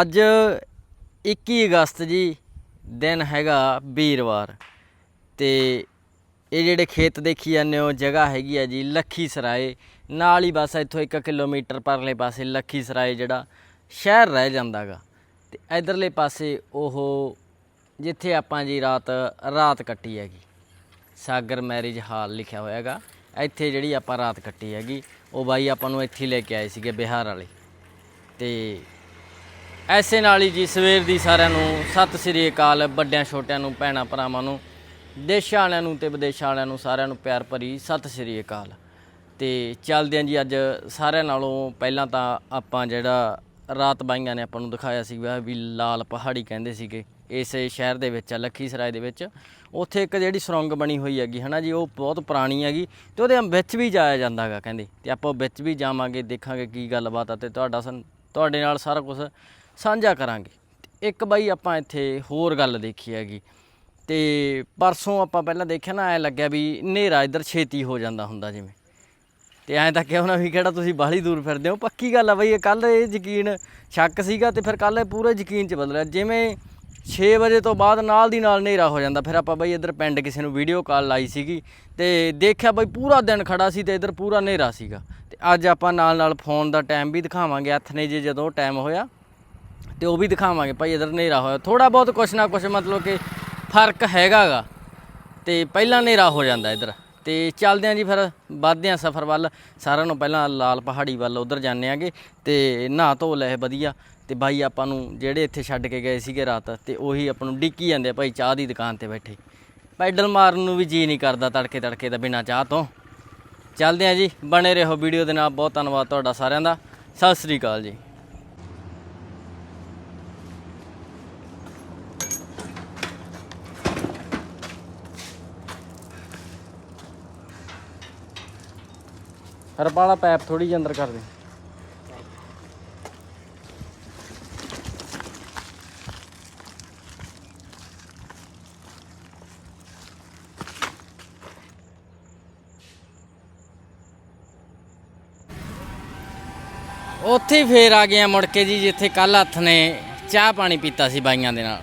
ਅੱਜ 21 ਅਗਸਤ ਜੀ ਦਿਨ ਹੈਗਾ ਵੀਰਵਾਰ ਤੇ ਇਹ ਜਿਹੜੇ ਖੇਤ ਦੇਖੀ ਜਾਂਦੇ ਹੋ, ਜਗ੍ਹਾ ਹੈਗੀ ਆ ਜੀ ਲੱਖੀ ਸਰਾਏ। ਨਾਲ ਹੀ ਬਸ ਇੱਥੋਂ 1 ਕਿਲੋਮੀਟਰ ਪਰਲੇ ਪਾਸੇ ਲੱਖੀ ਸਰਾਏ ਜਿਹੜਾ ਸ਼ਹਿਰ ਰਹਿ ਜਾਂਦਾਗਾ ਤੇ ਇਧਰਲੇ ਪਾਸੇ ਉਹ ਜਿੱਥੇ ਆਪਾਂ ਜੀ ਰਾਤ ਰਾਤ ਕੱਟੀ ਹੈਗੀ। ਸਾਗਰ ਮੈਰਿਜ ਹਾਲ ਲਿਖਿਆ ਹੋਇਆ ਹੈਗਾ ਇੱਥੇ ਜਿਹੜੀ ਆਪਾਂ ਰਾਤ ਕੱਟੀ ਹੈਗੀ, ਉਹ ਬਾਈ ਆਪਾਂ ਨੂੰ ਇੱਥੇ ਲੈ ਕੇ ਆਏ ਸੀਗੇ ਬਿਹਾਰ ਵਾਲੇ। ਤੇ ਐਸੇ ਨਾਲ ਹੀ ਜੀ ਸਵੇਰ ਦੀ ਸਾਰਿਆਂ ਨੂੰ ਸਤਿ ਸ੍ਰੀ ਅਕਾਲ, ਵੱਡਿਆਂ, ਛੋਟਿਆਂ ਨੂੰ, ਭੈਣਾਂ, ਭਰਾਵਾਂ ਨੂੰ, ਦੇਸ਼ਾਂ ਵਾਲਿਆਂ ਨੂੰ ਤੇ ਵਿਦੇਸ਼ਾਂ ਵਾਲਿਆਂ ਨੂੰ ਸਾਰਿਆਂ ਨੂੰ ਪਿਆਰ ਭਰੀ ਸਤਿ ਸ੍ਰੀ ਅਕਾਲ। ਤੇ ਚੱਲਦੇ ਹਾਂ ਜੀ ਅੱਜ ਸਾਰਿਆਂ ਨਾਲੋਂ ਪਹਿਲਾਂ ਤਾਂ ਆਪਾਂ ਜਿਹੜਾ ਰਾਤ ਬਾਈਆਂ ਨੇ ਆਪਾਂ ਨੂੰ ਦਿਖਾਇਆ ਸੀ ਵੀ ਲਾਲ ਪਹਾੜੀ ਕਹਿੰਦੇ ਸੀਗੇ, ਇਸੇ ਸ਼ਹਿਰ ਦੇ ਵਿੱਚ ਆ ਲੱਖੀਸਰਾਏ ਦੇ ਵਿੱਚ। ਉੱਥੇ ਇੱਕ ਜਿਹੜੀ ਸੁਰੰਗ ਬਣੀ ਹੋਈ ਹੈਗੀ, ਹਨਾ ਜੀ, ਉਹ ਬਹੁਤ ਪੁਰਾਣੀ ਹੈਗੀ ਤੇ ਉਹਦੇ ਵਿੱਚ ਵੀ ਜਾਇਆ ਜਾਂਦਾ ਹੈਗਾ ਕਹਿੰਦੇ। ਤੇ ਆਪਾਂ ਵਿੱਚ ਵੀ ਜਾਵਾਂਗੇ, ਦੇਖਾਂਗੇ ਕੀ ਗੱਲਬਾਤ ਆ ਤੇ ਤੁਹਾਡਾ ਸਨ ਤੁਹਾਡੇ ਨਾਲ ਸਾਰਾ ਕੁਝ ਸਾਂਝਾ ਕਰਾਂਗੇ। ਤੇ ਇੱਕ ਬਾਈ ਆਪਾਂ ਇੱਥੇ ਹੋਰ ਗੱਲ ਦੇਖੀ ਹੈਗੀ। ਤੇ ਪਰਸੋਂ ਆਪਾਂ ਪਹਿਲਾਂ ਦੇਖਿਆ ਨਾ, ਐ ਲੱਗਿਆ ਵੀ ਹਨੇਰਾ ਇੱਧਰ ਛੇਤੀ ਹੋ ਜਾਂਦਾ ਹੁੰਦਾ ਜਿਵੇਂ। ਤੇ ਐਂ ਤਾਂ ਕਿਹਾ ਨਾ ਵੀ ਕਿਹੜਾ ਤੁਸੀਂ ਬਾਹਲੀ ਦੂਰ ਫਿਰਦੇ ਹੋ। ਪੱਕੀ ਗੱਲ ਆ ਬਈ, ਇਹ ਕੱਲ ਇਹ ਯਕੀਨ ਸ਼ੱਕ ਸੀਗਾ ਤੇ ਫਿਰ ਕੱਲ ਇਹ ਪੂਰੇ ਯਕੀਨ ਚ ਬਦਲਿਆ। ਜਿਵੇਂ 6 ਵਜੇ ਤੋਂ ਬਾਅਦ ਨਾਲ ਦੀ ਨਾਲ ਹਨੇਰਾ ਹੋ ਜਾਂਦਾ। ਫਿਰ ਆਪਾਂ ਬਈ ਇੱਧਰ ਪਿੰਡ ਕਿਸੇ ਨੂੰ ਵੀਡੀਓ ਕਾਲ ਲਾਈ ਸੀਗੀ ਤੇ ਦੇਖਿਆ ਬਈ ਪੂਰਾ ਦਿਨ ਖੜਾ ਸੀ ਤੇ ਇੱਧਰ ਪੂਰਾ ਹਨੇਰਾ ਸੀਗਾ। ਤੇ ਅੱਜ ਆਪਾਂ ਨਾਲ ਨਾਲ ਫੋਨ ਦਾ ਟਾਈਮ ਵੀ ਦਿਖਾਵਾਂਗੇ। ਹੱਥ ਨੇ ਜੇ ਜਦੋਂ ਟਾਈਮ ਹੋਇਆ ਤੇ ਉਹ ਵੀ ਦਿਖਾਵਾਂਗੇ। ਭਾਈ ਇਧਰ ਹਨੇਰਾ ਹੋਇਆ। ਥੋੜਾ ਬਹੁਤ ਕੁਛ ਨਾ ਕੁਛ ਮਤਲਬ ਕਿ ਫ਼ਰਕ ਹੈਗਾਗਾ। ਤੇ ਪਹਿਲਾਂ ਹਨੇਰਾ ਹੋ ਜਾਂਦਾ ਇਧਰ। ਤੇ ਚੱਲਦੇ ਆਂ ਜੀ ਫਿਰ, ਵੱਧਦੇ ਆਂ ਸਫ਼ਰ ਵੱਲ। ਸਾਰਿਆਂ ਨੂੰ ਪਹਿਲਾਂ ਲਾਲ ਪਹਾੜੀ ਵੱਲ ਉਧਰ ਜਾਂਦੇ ਆਂਗੇ ਤੇ ਨਹਾ ਧੋ ਲਏ ਵਧੀਆ। ਤੇ ਬਾਈ ਆਪਾਂ ਨੂੰ ਜਿਹੜੇ ਇੱਥੇ ਛੱਡ ਕੇ ਗਏ ਸੀਗੇ ਰਾਤ, ਤੇ ਉਹੀ ਆਪਾਂ ਨੂੰ ਡਿੱਕੀ ਜਾਂਦੇ ਆ ਭਾਈ ਚਾਹ ਦੀ ਦੁਕਾਨ ਤੇ ਬੈਠੇ। ਪੈਡਲ ਮਾਰਨ ਨੂੰ ਵੀ ਜੀ ਨਹੀਂ ਕਰਦਾ ਤੜਕੇ ਤੜਕੇ ਦਾ ਬਿਨਾ ਚਾਹ ਤੋਂ। ਚੱਲਦੇ ਆਂ ਜੀ। ਬਣੇ ਰਹੋ ਵੀਡੀਓ ਦੇ ਨਾਲ। ਬਹੁਤ ਧੰਨਵਾਦ ਤੁਹਾਡਾ ਸਾਰਿਆਂ ਦਾ। ਸਤਿ ਸ੍ਰੀ ਅਕਾਲ ਜੀ। ਹਰਪਾਲਾ ਪੈਪ ਥੋੜੀ ਜਿਹੀ ਅੰਦਰ ਕਰ ਦੇ ਉੱਥੇ ਹੀ ਫੇਰ ਆ ਗਏ ਆ ਮੁੜ ਕੇ ਜੀ ਜਿੱਥੇ ਕੱਲ ਹੱਥ ਨੇ ਚਾਹ ਪਾਣੀ ਪੀਤਾ ਸੀ ਬਾਈਆਂ ਦੇ ਨਾਲ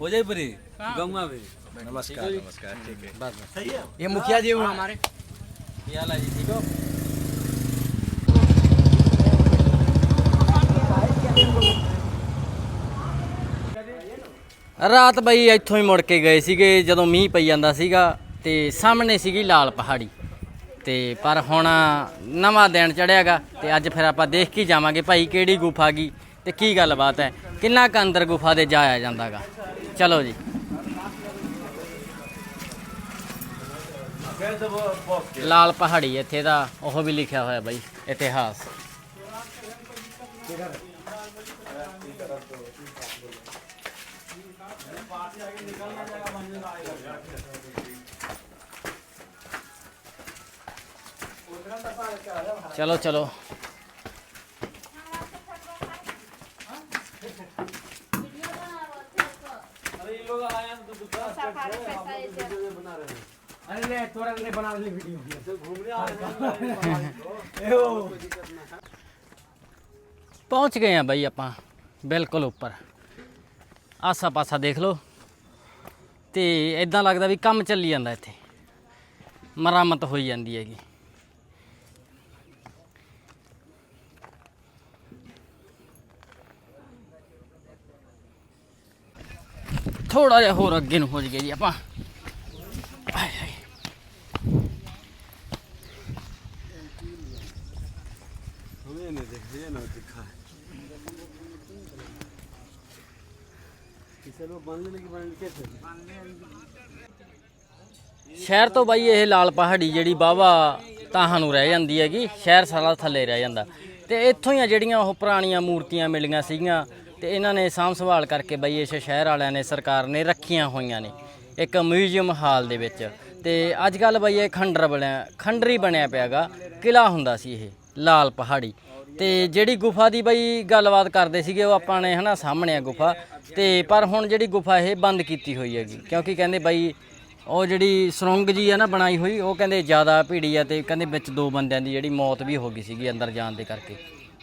उदयपुरी गंगा में नमस्कार नमस्कार ठीक है ਬਸ ਬਸ ये मुखिया जी हुए हमारे ਕੀ ਹਾਲ ਹੈ ਜੀ ਠੀਕ ਹੋ ਰਾਤ ਬਈ ਇੱਥੋਂ ਹੀ ਮੁੜ ਕੇ ਗਏ ਸੀਗੇ ਜਦੋਂ ਮੀਂਹ ਪਈ ਜਾਂਦਾ ਸੀਗਾ ਤੇ ਸਾਹਮਣੇ ਸੀਗੀ ਲਾਲ ਪਹਾੜੀ ਤੇ ਪਰ ਹੁਣ ਨਵਾਂ ਦਿਨ ਚੜਿਆਗਾ ਤੇ ਅੱਜ ਫਿਰ ਆਪਾਂ ਦੇਖ ਕੇ ਹੀ ਜਾਵਾਂਗੇ ਭਾਈ ਕਿਹੜੀ ਗੁਫਾ ਗਈ ਤੇ ਕੀ ਗੱਲਬਾਤ ਹੈ ਕਿੰਨਾ ਕੁ ਅੰਦਰ ਗੁਫਾ ਦੇ ਜਾਇਆ ਜਾਂਦਾਗਾ ਚਲੋ ਜੀ ਲਾਲ ਪਹਾੜੀ ਇੱਥੇ ਦਾ ਉਹ ਵੀ ਲਿਖਿਆ ਹੋਇਆ ਬਾਈ ਇਤਿਹਾਸ ਚਲੋ ਚਲੋ अरे ले थोड़ा ले बना ले वीडियो घूमने आ ਪਹੁੰਚ ਗਏ ਆ ਬਾਈ ਆਪਾਂ ਬਿਲਕੁਲ ਉੱਪਰ ਆਸਾ ਪਾਸਾ ਦੇਖ ਲਓ ਤੇ ਇਦਾਂ ਲੱਗਦਾ ਵੀ ਕੰਮ ਚੱਲੀ ਜਾਂਦਾ ਇੱਥੇ ਮਰਾਮਤ ਹੋਈ ਜਾਂਦੀ ਹੈਗੀ ਥੋੜਾ ਜਿਹਾ ਹੋਰ ਅੱਗੇ ਨੂੰ ਹੋ ਗਏ ਜੀ ਆਪਾਂ ਸ਼ਹਿਰ ਤੋਂ ਬਾਈ ਇਹ ਲਾਲ ਪਹਾੜੀ ਜਿਹੜੀ ਬਾਵਾ ਤਾਹਾਂ ਨੂੰ ਰਹਿ ਜਾਂਦੀ ਹੈਗੀ, ਸ਼ਹਿਰ ਸਾਰਾ ਥੱਲੇ ਰਹਿ ਜਾਂਦਾ। ਤੇ ਇੱਥੋਂ ਹੀ ਜਿਹੜੀਆਂ ਉਹ ਪੁਰਾਣੀਆਂ ਮੂਰਤੀਆਂ ਮਿਲੀਆਂ ਸੀਗੀਆਂ, ਤੇ ਇਹਨਾਂ ਨੇ ਸਾਂਭ ਸੰਭਾਲ ਕਰਕੇ ਬਾਈ ਇਸ ਸ਼ਹਿਰ ਵਾਲਿਆਂ ਨੇ ਸਰਕਾਰ ਨੇ ਰੱਖੀਆਂ ਹੋਈਆਂ ਨੇ, ਇੱਕ ਮਿਊਜ਼ੀਅਮ ਹਾਲ ਦੇ ਵਿੱਚ। ਤੇ ਅੱਜ ਕੱਲ ਬਈ ਇਹ ਖੰਡਰ ਬਣਿਆ ਖੰਡਰੀ ਬਣਿਆ ਪਿਆਗਾ ਕਿਲਾ ਹੁੰਦਾ ਸੀ ਇਹ। ਲਾਲ ਪਹਾੜੀ। ਤੇ ਜਿਹੜੀ ਗੁਫਾ ਦੀ ਬਈ ਗੱਲਬਾਤ ਕਰਦੇ ਸੀਗੇ, ਉਹ ਆਪਾਂ ਨੇ ਹਨਾ ਸਾਹਮਣੇ ਆ ਗੁਫਾ। ਤੇ ਪਰ ਹੁਣ ਜਿਹੜੀ ਗੁਫਾ ਇਹ ਬੰਦ ਕੀਤੀ ਹੋਈ ਹੈਗੀ, ਕਿਉਂਕਿ ਕਹਿੰਦੇ ਬਈ ਉਹ ਜਿਹੜੀ ਸੁਰੰਗ ਜੀ ਆ ਨਾ ਬਣਾਈ ਹੋਈ, ਉਹ ਕਹਿੰਦੇ ਜ਼ਿਆਦਾ ਭੀੜੀ ਆ ਤੇ ਕਹਿੰਦੇ ਵਿੱਚ ਦੋ ਬੰਦਿਆਂ ਦੀ ਜਿਹੜੀ ਮੌਤ ਵੀ ਹੋ ਗਈ ਸੀਗੀ ਅੰਦਰ ਜਾਣ ਦੇ ਕਰਕੇ।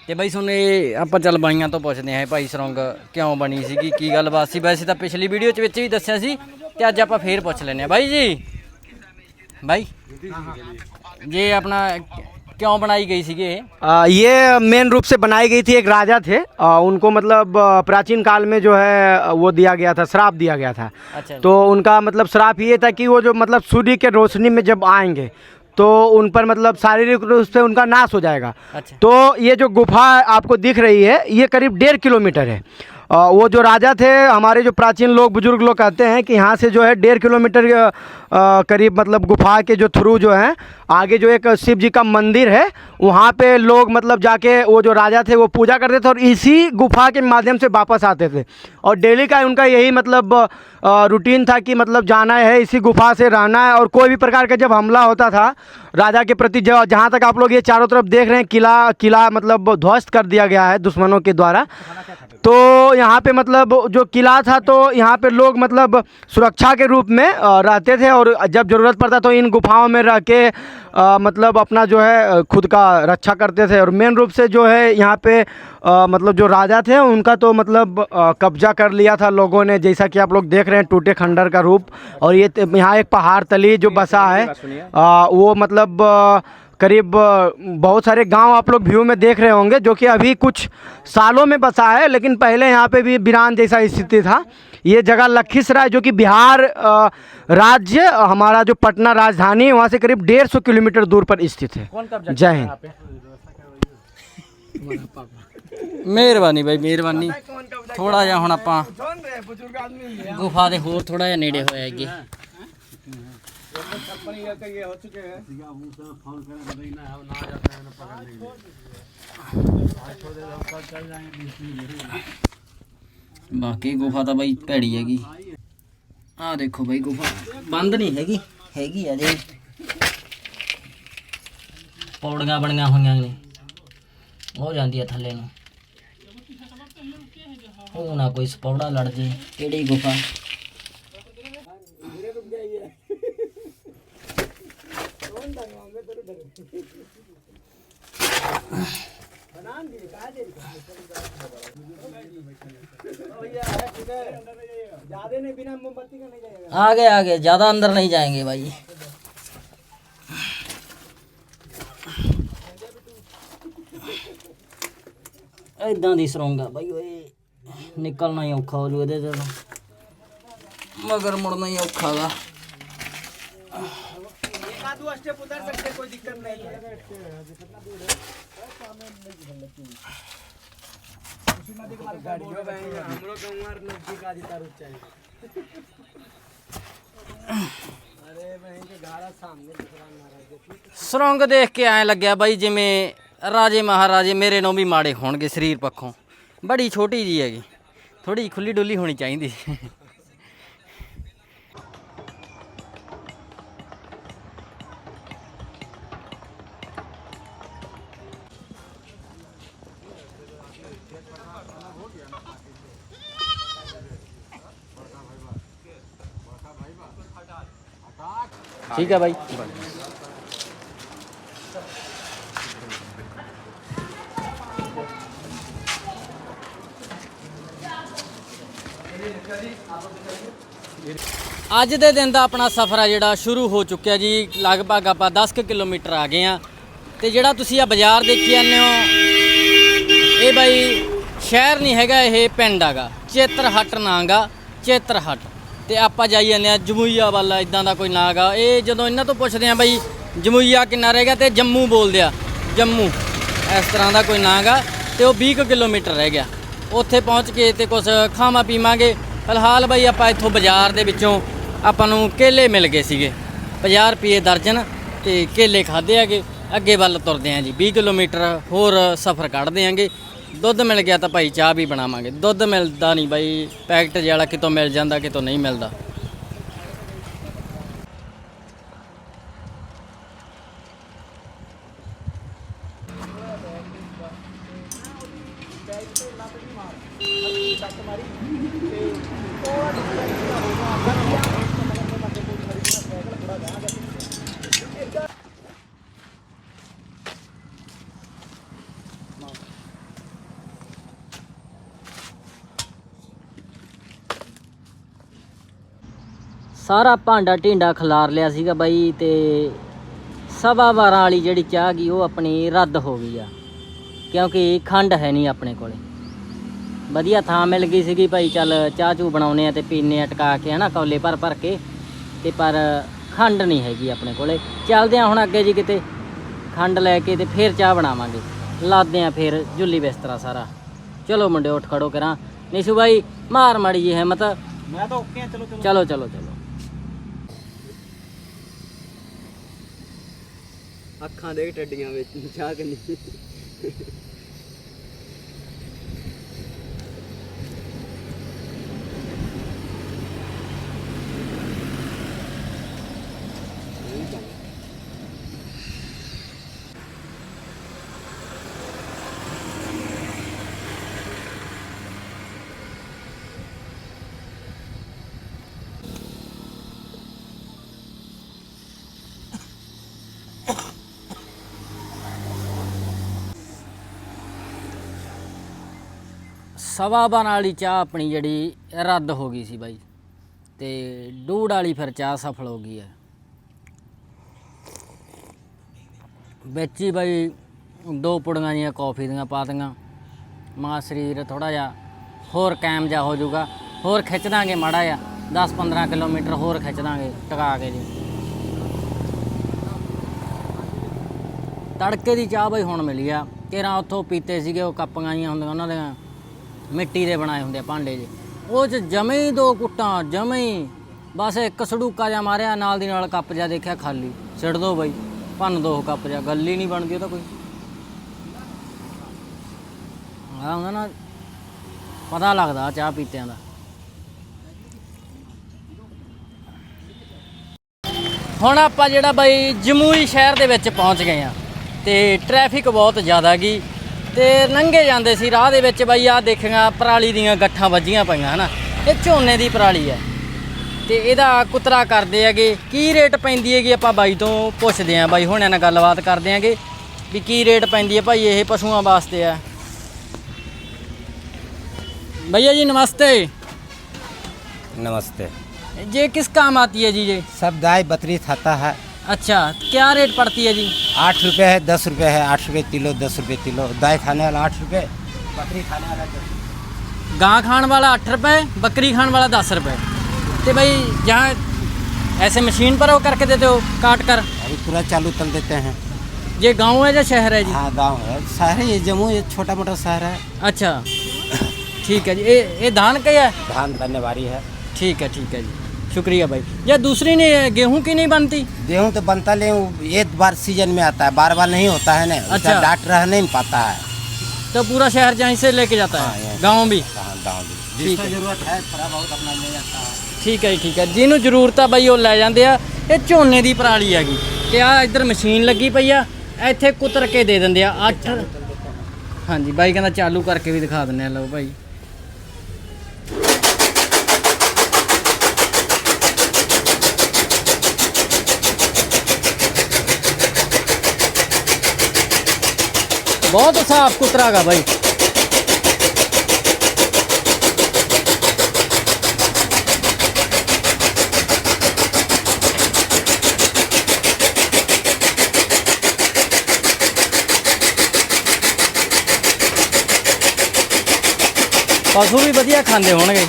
ਤੇ ਬਈ ਤੁਹਾਨੂੰ ਇਹ ਆਪਾਂ ਚੱਲ ਬਾਈਆਂ ਤੋਂ ਪੁੱਛਦੇ ਆਂ ਇਹ ਭਾਈ ਸੁਰੰਗ ਕਿਉਂ ਬਣੀ ਸੀਗੀ, ਕੀ ਗੱਲਬਾਤ ਸੀ? ਵੈਸੇ ਤਾਂ ਪਿਛਲੀ ਵੀਡੀਓ 'ਚ ਵਿੱਚ ਵੀ ਦੱਸਿਆ ਸੀ ਤੇ ਅੱਜ ਆਪਾਂ ਫੇਰ ਪੁੱਛ ਲੈਨੇ ਆ ਬਾਈ ਜੀ? ਬਾਈ? ਜੇ ਆਪਣਾ क्यों बनाई गई थी ये? आ, ये मेन रूप से बनाई गई थी एक राजा थे। आ, उनको मतलब प्राचीन काल में जो है वो दिया गया था श्राप दिया गया था। अच्छा। तो उनका मतलब श्राप ये था कि वो जो मतलब सूर्य के रोशनी में जब आएँगे तो उन पर मतलब शारीरिक रूप से उनका नाश हो जाएगा। अच्छा। तो ये जो गुफा आपको दिख रही है ये करीब डेढ़ किलोमीटर है। आ, वो जो राजा थे हमारे जो प्राचीन लोग बुज़ुर्ग लोग कहते हैं कि यहाँ से जो है डेढ़ किलोमीटर करीब मतलब गुफा के जो थ्रू जो है आगे जो एक शिव जी का मंदिर है, वहाँ पे लोग मतलब जाके वो जो राजा थे वो पूजा करते थे और इसी गुफा के माध्यम से वापस आते थे। और डेली का उनका यही मतलब रूटीन था कि मतलब जाना है, इसी गुफा से रहना है और कोई भी प्रकार का जब हमला होता था, राजा के प्रति जो, जहाँ तक आप लोग ये चारों तरफ़ देख रहे हैं, किला किला मतलब ध्वस्त कर दिया गया है दुश्मनों के द्वारा। तो यहाँ पे मतलब जो किला था तो यहाँ पे लोग मतलब सुरक्षा के रूप में रहते थे और जब ज़रूरत पड़ता तो इन गुफाओं में रह के अ, मतलब अपना जो है खुद का रक्षा करते थे और मेन रूप से जो है यहाँ पे आ, मतलब जो राजा थे उनका तो मतलब कब्जा कर लिया था लोगों ने। जैसा कि आप लोग देख रहे हैं टूटे खंडर का रूप। और ये यहाँ एक पहाड़ तली जो बसा है आ, वो मतलब अ, करीब अ, बहुत सारे गांव आप लोग व्यू में देख रहे होंगे जो कि अभी कुछ सालों में बसा है लेकिन पहले यहाँ पे भी वीरान जैसा स्थिति था ये जगह लखीसराय जो कि बिहार अ, राज्य अ, हमारा जो पटना राजधानी है वहाँ से करीब डेढ़ सौ किलोमीटर दूर पर स्थित है जय हिंद ਮਿਹਰਬਾਨੀ ਬਾਈ ਮਿਹਰਬਾਨੀ ਥੋੜਾ ਜਿਹਾ ਹੁਣ ਆਪਾਂ ਗੁਫਾ ਦੇ ਹੋਰ ਥੋੜਾ ਜਿਹਾ ਨੇੜੇ ਹੋਇਆ ਹੈਗੇ ਬਾਕੀ ਗੁਫਾ ਤਾਂ ਬਾਈ ਭੈੜੀ ਹੈਗੀ ਆਹ ਦੇਖੋ ਬਾਈ ਗੁਫਾ ਬੰਦ ਨਹੀਂ ਹੈਗੀ ਹੈਗੀ ਆ ਜੇ ਪੌੜੀਆਂ ਬਣੀਆਂ ਹੋਈਆਂ ਨੇ ਉਹ ਜਾਂਦੀ ਆ ਥੱਲੇ ਨੂੰ ਉਹ ਨਾ ਕੋਈ ਸਪੌੜਾ ਲੜ ਜੇ ਕਿਹੜੀ ਗੁਫਾ आगे आगे ज्यादा अंदर नहीं जाएंगे भाई ਇਦਾਂ ਦੀ ਸਰੋਂਗਾ ਬਾਈ ਓਏ ਨਿਕਲਣਾ ਹੀ ਔਖਾ ਹੋ ਜੂ ਇਹਦੇ ਤੇ ਤਾਂ। ਮਗਰ ਮੁੜਨਾ ਹੀ ਔਖਾ ਗਾ ਸੁਰੰਗ ਦੇਖ ਕੇ ਐ ਲੱਗਿਆ ਬਾਈ ਜਿਵੇਂ ਰਾਜੇ ਮਹਾਰਾਜੇ ਮੇਰੇ ਨੂੰ ਵੀ ਮਾੜੇ ਹੋਣਗੇ ਸਰੀਰ ਪੱਖੋਂ। ਬੜੀ ਛੋਟੀ ਜੀ ਹੈਗੀ। ਥੋੜੀ ਖੁੱਲੀ ਡੁੱਲੀ ਹੋਣੀ ਚਾਹੀਦੀ। ਠੀਕ ਹੈ ਬਾਈ। ਅੱਜ ਦੇ ਦਿਨ ਦਾ ਆਪਣਾ ਸਫ਼ਰ ਆ ਜਿਹੜਾ ਸ਼ੁਰੂ ਹੋ ਚੁੱਕਿਆ ਜੀ। ਲਗਭਗ ਆਪਾਂ 10 ਕੁ ਕਿਲੋਮੀਟਰ ਆ ਗਏ ਆ। ਤੇ ਜਿਹੜਾ ਤੁਸੀਂ ਆ ਬਾਜ਼ਾਰ ਦੇਖੀ ਜਾਂਦੇ ਹੋ, ਇਹ ਬਾਈ ਸ਼ਹਿਰ ਨਹੀਂ ਹੈਗਾ, ਇਹ ਪਿੰਡ ਹੈਗਾ। ਚੇਤਰਹਟ ਨਾਂਗਾ ਚੇਤਰਹਟ। ਤੇ ਆਪਾਂ ਜਾਈ ਜਾਂਦੇ ਆ ਜਮੂਈਆ ਵਾਲਾ ਇਦਾਂ ਦਾ ਕੋਈ ਨਾਂਗਾ ਇਹ ਜਦੋਂ ਇਹਨਾਂ ਤੋਂ ਪੁੱਛਦੇ ਆ ਬਈ, ਜਮੂਈਆ ਕਿੰਨਾ ਰਹੇਗਾ ਤੇ ਜੰਮੂ ਬੋਲਦੇ ਆ। ਜੰਮੂ, ਇਸ ਤਰ੍ਹਾਂ ਦਾ ਕੋਈ ਨਾਂਗਾ ਤੇ ਉਹ 20 ਕੁ ਕਿਲੋਮੀਟਰ ਰਹਿ ਗਿਆ। ਉੱਥੇ ਪਹੁੰਚ ਕੇ ਤੇ ਕੁਝ ਖਾਵਾਂ ਪੀਵਾਂਗੇ। ਫਿਲਹਾਲ ਬਾਈ ਆਪਾਂ ਇੱਥੋਂ ਬਾਜ਼ਾਰ ਦੇ ਵਿੱਚੋਂ ਆਪਾਂ ਨੂੰ ਕੇਲੇ ਮਿਲ ਗਏ ਸੀਗੇ। 50 ਰੁਪਏ ਦਰਜਨ ਤੇ ਕੇਲੇ ਖਾਦੇ ਆਗੇ ਅੱਗੇ ਵੱਲ ਤੁਰਦੇ ਆਂ ਜੀ। 20 ਕਿਲੋਮੀਟਰ ਹੋਰ ਸਫ਼ਰ ਕੱਢਦੇ ਆਂਗੇ ਦੁੱਧ ਮਿਲ ਗਿਆ ਤਾਂ ਭਾਈ ਚਾਹ ਵੀ ਬਣਾਵਾਂਗੇ। ਦੁੱਧ ਮਿਲਦਾ ਨਹੀਂ ਬਾਈ, ਪੈਕਟ ਜਿਹੜਾ ਕਿਤੋਂ ਮਿਲ ਜਾਂਦਾ, ਕਿਤੋਂ ਨਹੀਂ ਮਿਲਦਾ। ਸਾਰਾ ਭਾਂਡਾ ਢਿੰਡਾ ਖਲਾਰ ਲਿਆ ਸੀਗਾ ਬਾਈ ਤੇ ਸਵਾ 12 ਵਾਲੀ ਜਿਹੜੀ ਚਾਹ ਗਈ ਉਹ ਆਪਣੀ ਰੱਦ ਹੋ ਗਈ ਆ। ਕਿਉਂਕਿ ਖੰਡ ਹੈ ਨਹੀਂ ਆਪਣੇ ਕੋਲੇ। ਵਧੀਆ ਥਾਂ ਮਿਲ ਗਈ ਸੀਗੀ ਭਾਈ ਚੱਲ ਚਾਹ ਚੂ ਬਣਾਉਨੇ ਆ ਤੇ ਪੀਨੇ ਆ ਟਕਾ ਕੇ ਹਨਾ ਕੌਲੇ ਭਰ ਭਰ ਕੇ। ਤੇ ਪਰ ਖੰਡ ਨਹੀਂ ਹੈਗੀ ਆਪਣੇ ਕੋਲੇ। ਚੱਲਦੇ ਆ ਹੁਣ ਅੱਗੇ ਜੀ ਕਿਤੇ। ਖੰਡ ਲੈ ਕੇ ਤੇ ਫੇਰ ਚਾਹ ਬਣਾਵਾਂਗੇ। ਲਾਦੇ ਆ ਫੇਰ ਜੁੱਲੀ ਬਿਸਤਰਾ ਸਾਰਾ। ਚਲੋ ਮੁੰਡੇ ਉੱਠ ਖੜੋ ਕਰਾਂ। ਨਿਸ਼ੂ ਭਾਈ ਮਾਰ ਮਾੜੀ ਜੀ ਹਿੰਮਤ। ਮੈਂ ਤਾਂ ਓਕੇ ਆ ਚਲੋ। ਚਲੋ ਚਲੋ ਚਲੋ। ਅੱਖਾਂ ਦੇ ਟੱਡੀਆਂ ਵਿੱਚ ਚਾਹ ਕੰਨੀ? ਸਵਾ ਬਾਰਾਂ ਵਾਲੀ ਚਾਹ ਆਪਣੀ ਜਿਹੜੀ ਰੱਦ ਹੋ ਗਈ ਸੀ ਬਾਈ। ਤੇ ਡੂੜ ਵਾਲੀ ਫਿਰ ਚਾਹ ਸਫਲ ਹੋ ਗਈ ਹੈ। ਵਿੱਚ ਹੀ ਬਾਈ ਦੋ ਪੁੜੀਆਂ ਜੀਆਂ ਕੌਫੀ ਦੀਆਂ ਪਾ ਦਿੱਤੀਆਂ ਮਾਂ ਸਰੀਰ ਥੋੜਾ ਜਿਹਾ ਹੋਰ ਕਾਇਮ ਜਾ ਹੋ ਜਾਊਗਾ। ਹੋਰ ਖਿੱਚ ਦਾਂਗੇ ਮਾੜਾ ਜਿਹਾ। 10-15 ਕਿਲੋਮੀਟਰ ਹੋਰ ਖਿੱਚ ਦਾਂਗੇ ਟਕਾ ਕੇ ਜੀ। ਤੜਕੇ ਦੀ ਚਾਹ ਬਾਈ ਹੁਣ ਮਿਲੀ ਆ। ਕਿਰਾਂ ਉੱਥੋਂ ਪੀਤੇ ਸੀਗੇ, ਉਹ ਕੱਪਾਂ ਜੀਆਂ ਹੁੰਦੀਆਂ ਉਹਨਾਂ ਦੀਆਂ। ਮਿੱਟੀ ਦੇ ਬਣਾਏ ਹੁੰਦੇ ਆ ਭਾਂਡੇ ਜੇ। ਉਹ ਚ ਜਮੇ ਹੀ ਦੋ ਕੁੱਟਾਂ, ਜਮੇ। ਹੀ ਬਸ ਇੱਕ ਸੜੂਕਾ ਜਿਹਾ ਮਾਰਿਆ, ਨਾਲ ਦੀ ਨਾਲ ਕੱਪ ਜਿਹਾ ਦੇਖਿਆ ਖਾਲੀ। ਛੱਡ ਦੋ ਬਈ, ਭੰਨ ਦੋ ਕੱਪ ਜਿਹਾ, ਗੱਲ ਹੀ ਨਹੀਂ ਬਣਦੀ ਉਹ ਤਾਂ ਕੋਈ। ਆ ਹੁੰਦਾ ਨਾ, ਪਤਾ ਲੱਗਦਾ ਚਾਹ ਪੀਤਿਆਂ ਦਾ। ਹੁਣ ਆਪਾਂ ਜਿਹੜਾ ਬਾਈ ਜਮੂਈ ਸ਼ਹਿਰ ਦੇ ਵਿੱਚ ਪਹੁੰਚ ਗਏ ਆ, ਤੇ ਟ੍ਰੈਫਿਕ ਬਹੁਤ ਜ਼ਿਆਦਾ ਗਈ ਤੇ ਲੰਘੇ ਜਾਂਦੇ ਸੀ ਰਾਹ ਦੇ ਵਿੱਚ ਬਾਈ ਆ ਦੇਖੀਆਂ ਪਰਾਲੀ ਦੀਆਂ ਗੱਠਾਂ ਵੱਜੀਆਂ ਪਈਆਂ ਹਨਾ ਇਹ ਝੋਨੇ ਦੀ ਪਰਾਲੀ ਹੈ ਤੇ ਇਹਦਾ ਕੁਤਰਾ ਕਰਦੇ ਹੈਗੇ ਕੀ ਰੇਟ ਪੈਂਦੀ ਹੈਗੀ ਆਪਾਂ ਬਾਈ ਤੋਂ ਪੁੱਛਦੇ ਆਂ ਬਾਈ ਹੁਣਿਆਂ ਨਾਲ ਗੱਲਬਾਤ ਕਰਦੇ ਆਂਗੇ ਵੀ ਕੀ ਰੇਟ ਪੈਂਦੀ ਹੈ ਭਾਈ ਇਹ ਪਸ਼ੂਆਂ ਵਾਸਤੇ ਆ भैया जी नमस्ते नमस्ते ये किस काम आती है जी ये सब गाय बकरी खाता है अच्छा क्या रेट पड़ती है जी? आठ रुपये है दस रुपये है आठ रुपये किलो दस रुपये किलो। गाय खाने वाला आठ रुपये बकरी खाने वाला गां खान वाला अठ रुपए बकरी खान वाला दस रुपए तो भाई जहाँ ऐसे मशीन पर वो करके देते हो काट कर? अभी पूरा चालू तल देते हैं। ये गाँव है या शहर है जी? हाँ गाँव है। शहर है ये जम्मू ये छोटा मोटा शहर है। अच्छा। ठीक है जी। ये ये धान का है धान वाली है। ठीक है ठीक है जी। शुक्रिया भाई या दूसरी नहीं गेहूं की नहीं बनती गेहूँ तो बनता ले एक बार सीजन में आता है बार बार नहीं होता है ना अच्छा। अच्छा डाट रह नहीं पाता है तो पूरा शहर जहीं से लेके जाता हाँ, है यहाँ से। गाँव भी हाँ गाँव भी ठीक जिसको है। जरूरत है थोड़ा बहुत अपना ले जाता है ਠੀਕ ਹੈ ਜੀ ਠੀਕ ਹੈ ਜਿਹਨੂੰ ਜ਼ਰੂਰਤ ਆ ਬਈ ਉਹ ਲੈ ਜਾਂਦੇ ਆ ਇਹ ਝੋਨੇ ਦੀ ਪਰਾਲੀ ਹੈਗੀ ਤੇ ਆ ਇੱਧਰ ਮਸ਼ੀਨ ਲੱਗੀ ਪਈ ਆ ਇੱਥੇ ਕੁਤਰ ਕੇ ਦੇ ਦਿੰਦੇ ਆ 8 ਹਾਂਜੀ ਬਾਈ ਕਹਿੰਦਾ ਚਾਲੂ ਕਰਕੇ ਵੀ ਦਿਖਾ ਦਿੰਨੇ ਆ ਲਓ ਭਾਈ ਬਹੁਤ ਸਾਫ਼ ਕੁਤਰਾ ਹੈਗਾ ਬਾਈ ਪਸ਼ੂ ਵੀ ਵਧੀਆ ਖਾਂਦੇ ਹੋਣਗੇ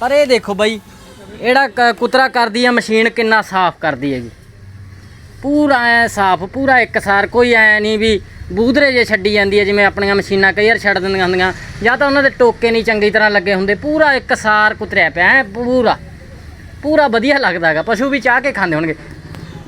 ਪਰ ਇਹ ਦੇਖੋ ਬਾਈ ਇਹੜਾ ਕ- ਕੁਤਰਾ ਕਰਦੀ ਆ ਮਸ਼ੀਨ ਕਿੰਨਾ ਸਾਫ਼ ਕਰਦੀ ਹੈਗੀ ਪੂਰਾ ਐ ਸਾਫ਼ ਪੂਰਾ ਇੱਕਸਾਰ ਕੋਈ ਐ ਨਹੀਂ ਵੀ ਬੂਦਰੇ ਜੇ ਛੱਡੀ ਜਾਂਦੀ ਹੈ ਜਿਵੇਂ ਆਪਣੀਆਂ ਮਸ਼ੀਨਾਂ ਕਈ ਵਾਰ ਛੱਡ ਦਿੰਦੀਆਂ ਹੁੰਦੀਆਂ ਜਾਂ ਤਾਂ ਉਹਨਾਂ ਦੇ ਟੋਕੇ ਨਹੀਂ ਚੰਗੀ ਤਰ੍ਹਾਂ ਲੱਗੇ ਹੁੰਦੇ ਪੂਰਾ ਇੱਕਸਾਰ ਕੁਤਰਿਆ ਪਿਆ ਐ ਪੂਰਾ ਪੂਰਾ ਵਧੀਆ ਲੱਗਦਾ ਹੈਗਾ ਪਸ਼ੂ ਵੀ ਚਾਹ ਕੇ ਖਾਂਦੇ ਹੋਣਗੇ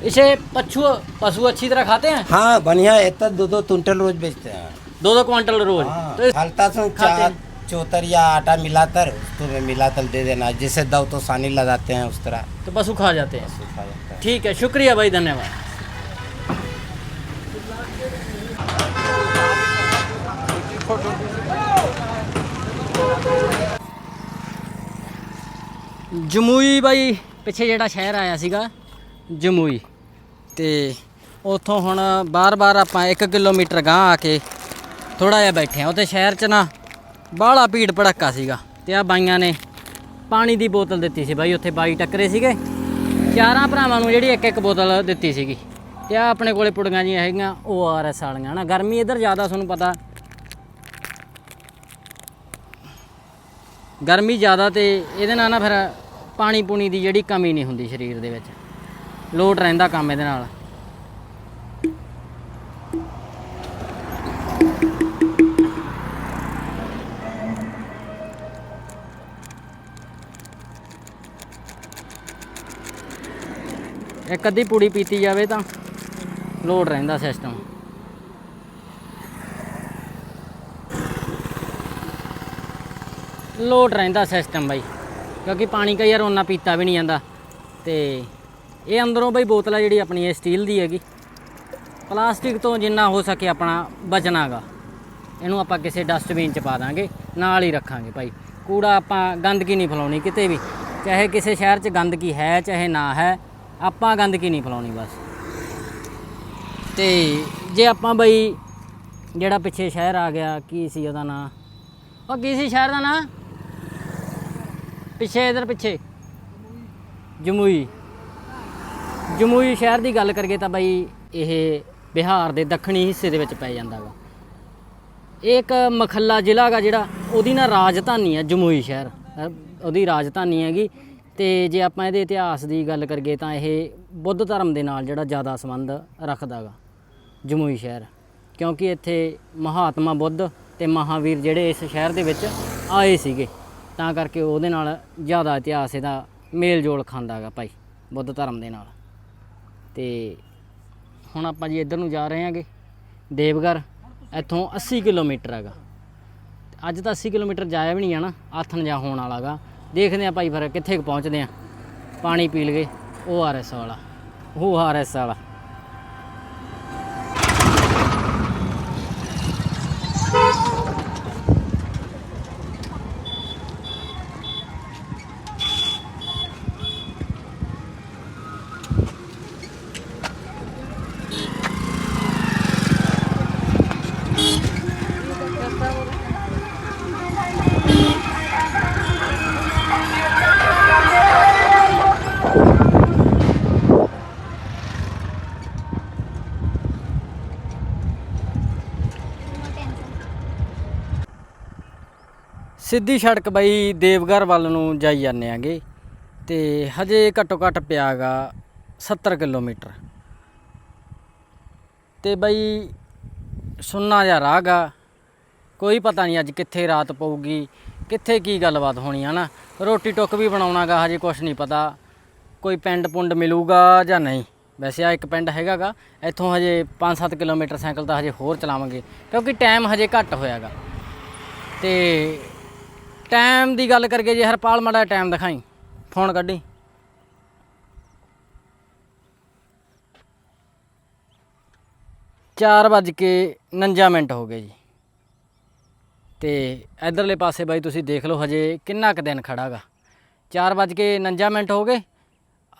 इसे पशु पशु अच्छी तरह खाते हैं हाँ बढ़िया इतना दो दो कुंटल रोज बेचते हैं दो दो क्वांटल रोज हाँ, तो इस- हल्का सो खाते चा हैं। चौतर या आटा मिलाकर उसको में मिलाकर दे देना जैसे दव तो सानी लगाते हैं उस तरह तो पशु खा जाते हैं सूखा जाता है ठीक है शुक्रिया भाई धन्यवाद ਜਮੂਈ ਬਾਈ ਪਿੱਛੇ ਜਿਹੜਾ ਸ਼ਹਿਰ ਆਇਆ ਸੀਗਾ ਜਮੂਈ ਤੇ ਉੱਥੋਂ ਹੁਣ ਬਾਰ-ਬਾਰ ਆਪਾਂ 1 ਕਿਲੋਮੀਟਰ ਗਾਂ ਆ ਕੇ ਥੋੜਾ ਜਿਹਾ ਬੈਠੇ ਆ ਉੱਥੇ ਸ਼ਹਿਰ 'ਚ ਨਾ ਬਾਹਲਾ ਭੀੜ ਭੜੱਕਾ ਸੀਗਾ ਤੇ ਆ ਬਾਈਆਂ ਨੇ ਪਾਣੀ ਦੀ ਬੋਤਲ ਦਿੱਤੀ ਸੀ ਬਾਈ, ਉੱਥੇ ਬਾਈ ਟੱਕਰੇ ਸੀਗੇ। ਚਾਰਾਂ ਭਰਾਵਾਂ ਨੂੰ ਜਿਹੜੀ ਇੱਕ ਇੱਕ ਬੋਤਲ ਦਿੱਤੀ ਸੀਗੀ। ਤੇ ਆ ਆਪਣੇ ਕੋਲੇ ਪੁੜੀਆਂ ਜੀਆਂ ਹੈਗੀਆਂ ਓ ਆਰ ਐਸ ਵਾਲੀਆਂ ਨਾ ਗਰਮੀ ਇੱਧਰ ਜ਼ਿਆਦਾ ਤੁਹਾਨੂੰ ਪਤਾ। ਗਰਮੀ ਜ਼ਿਆਦਾ ਤੇ ਇਹਦੇ ਨਾਲ ਨਾ ਫਿਰ ਪਾਣੀ ਪੂਣੀ ਦੀ ਜਿਹੜੀ ਕਮੀ ਨਹੀਂ ਹੁੰਦੀ ਸਰੀਰ ਦੇ ਵਿੱਚ। ਲੋਟ ਰਹਿੰਦਾ ਕੰਮ ਇਹਦੇ ਨਾਲ। ਇੱਕ ਅੱਧੀ ਪੂੜੀ ਪੀਤੀ ਜਾਵੇ ਤਾਂ ਲੋਡ ਰਹਿੰਦਾ ਸਿਸਟਮ ਲੋਡ ਰਹਿੰਦਾ ਸਿਸਟਮ ਬਾਈ, ਕਿਉਂਕਿ ਪਾਣੀ ਕਈ ਵਾਰ ਉਹਨਾਂ ਪੀਤਾ ਵੀ ਨਹੀਂ ਜਾਂਦਾ। ਤੇ ਇਹ ਅੰਦਰੋਂ ਬਈ ਬੋਤਲ ਆ ਜਿਹੜੀ ਆਪਣੀ ਇਹ ਸਟੀਲ ਦੀ ਹੈਗੀ, ਪਲਾਸਟਿਕ ਤੋਂ ਜਿੰਨਾ ਹੋ ਸਕੇ ਆਪਣਾ ਬਚਣਾਗਾ ਇਹਨੂੰ ਆਪਾਂ ਕਿਸੇ ਡਸਟਬਿਨ ਚ ਪਾ ਦਾਂਗੇ, ਨਾਲ ਹੀ ਰੱਖਾਂਗੇ ਭਾਈ ਕੂੜਾ ਆਪਾਂ ਗੰਦਗੀ ਨਹੀਂ ਫੈਲਾਉਣੀ ਕਿਤੇ ਵੀ, ਚਾਹੇ ਕਿਸੇ ਸ਼ਹਿਰ 'ਚ ਗੰਦਗੀ ਹੈ, ਚਾਹੇ ਨਾ ਹੈ। ਆਪਾਂ ਗੰਦਗੀ ਨਹੀਂ ਫੈਲਾਉਣੀ ਬਸ। ਤੇ ਜੇ ਆਪਾਂ ਬਈ ਜਿਹੜਾ ਪਿੱਛੇ ਸ਼ਹਿਰ ਆ ਗਿਆ, ਕੀ ਸੀ ਉਹਦਾ ਨਾਂ? ਉਹ ਕੀ ਸੀ ਸ਼ਹਿਰ ਦਾ ਨਾਂ? ਪਿੱਛੇ, ਇਧਰ ਪਿੱਛੇ। ਜਮੂਈ। ਜਮੂਈ ਸ਼ਹਿਰ ਦੀ ਗੱਲ ਕਰੀਏ ਤਾਂ ਬਈ ਇਹ ਬਿਹਾਰ ਦੇ ਦੱਖਣੀ ਹਿੱਸੇ ਦੇ ਵਿੱਚ ਪੈ ਜਾਂਦਾ ਵਾ। ਇਹ ਇੱਕ ਮਖੱਲਾ ਜ਼ਿਲ੍ਹਾ ਗਾ ਜਿਹੜਾ, ਉਹਦੀ ਨਾ ਰਾਜਧਾਨੀ ਹੈ ਜਮੂਈ ਸ਼ਹਿਰ। ਉਹਦੀ ਰਾਜਧਾਨੀ ਹੈਗੀ। ਤੇ ਜੇ ਆਪਾਂ ਇਹਦੇ ਇਤਿਹਾਸ ਦੀ ਗੱਲ ਕਰੀਏ ਤਾਂ ਇਹ ਬੁੱਧ ਧਰਮ ਦੇ ਨਾਲ ਜਿਹੜਾ ਜ਼ਿਆਦਾ ਸੰਬੰਧ ਰੱਖਦਾ ਗਾ ਜਮੂਈ ਸ਼ਹਿਰ। ਕਿਉਂਕਿ ਇੱਥੇ ਮਹਾਤਮਾ ਬੁੱਧ ਤੇ ਮਹਾਵੀਰ ਜਿਹੜੇ ਇਸ ਸ਼ਹਿਰ ਦੇ ਵਿੱਚ ਆਏ ਸੀਗੇ, ਤਾਂ ਕਰਕੇ ਉਹਦੇ ਨਾਲ ਜ਼ਿਆਦਾ ਇਤਿਹਾਸ ਇਹਦਾ ਮੇਲ ਜੋਲ ਖਾਂਦਾ ਗਾ ਭਾਈ, ਬੁੱਧ ਧਰਮ ਦੇ ਨਾਲ। ਤੇ ਹੁਣ ਆਪਾਂ ਜੀ ਇੱਧਰ ਨੂੰ ਜਾ ਰਹੇ ਹਾਂਗੇ, ਦੇਵਗੜ੍ਹ। ਇੱਥੋਂ 80 ਕਿਲੋਮੀਟਰ ਹੈਗਾ। ਅੱਜ ਤਾਂ 80 ਕਿਲੋਮੀਟਰ ਜਾਇਆ ਵੀ ਨਹੀਂ ਜਾਣਾ, ਆਥਣ ਜਾ ਹੋਣ ਵਾਲਾਗਾ। ਦੇਖਦੇ ਆ ਭਾਈ ਫਿਰ ਕਿੱਥੇ ਕੁ ਪਹੁੰਚਦੇ ਆ ਪਾਣੀ ਪੀ ਲਗੇ ਉਹ ਆਰ ਐਸ ਵਾਲਾ, ਉਹ ਆਰ ਐਸ ਵਾਲਾ। ਸਿੱਧੀ ਸੜਕ ਬਈ ਦੇਵਗੜ੍ਹ ਵੱਲ ਨੂੰ ਜਾਈ ਜਾਂਦੇ ਆਂਗੇ ਤੇ ਹਜੇ ਘੱਟੋ ਘੱਟ ਪਿਆਗਾ 70 ਕਿਲੋਮੀਟਰ। ਤੇ ਬਈ ਸੁੰਨਾ ਜਿਹਾ ਰਾਹ ਗਾ ਕੋਈ ਪਤਾ ਨਹੀਂ ਅੱਜ ਕਿੱਥੇ ਰਾਤ ਪਊਗੀ, ਕਿੱਥੇ ਕੀ ਗੱਲਬਾਤ ਹੋਣੀ ਹੈ ਨਾ। ਰੋਟੀ ਟੁੱਕ ਵੀ ਬਣਾਉਣਾਗਾ, ਹਜੇ ਕੁਝ ਨਹੀਂ ਪਤਾ, ਕੋਈ ਪਿੰਡ ਪੁੰਡ ਮਿਲੂਗਾ ਜਾਂ ਨਹੀਂ। ਵੈਸੇ ਆ ਇੱਕ ਪਿੰਡ ਹੈਗਾਗਾ, ਇੱਥੋਂ ਹਜੇ 5-7 ਕਿਲੋਮੀਟਰ ਸਾਈਕਲ ਤਾਂ ਹਜੇ ਹੋਰ ਚਲਾਵਾਂਗੇ, ਕਿਉਂਕਿ ਟਾਈਮ ਹਜੇ ਘੱਟ ਹੋਇਆਗਾ। ਤੇ ਟਾਈਮ ਦੀ ਗੱਲ ਕਰਕੇ ਜੇ ਹਰਪਾਲ ਮਾੜਾ ਟਾਈਮ ਦਿਖਾਈ। ਫੋਨ ਕੱਢੀ। ਚਾਰ ਵੱਜ ਕੇ 49 ਮਿੰਟ ਹੋ ਗਏ ਜੀ। ਤੇ ਇਧਰਲੇ ਪਾਸੇ ਬਾਈ ਤੁਸੀਂ ਦੇਖ ਲਓ ਹਜੇ ਕਿੰਨਾ ਕੁ ਦਿਨ ਖੜਾਗਾ 4 ਵੱਜ ਕੇ 49 ਮਿੰਟ ਹੋ ਗਏ।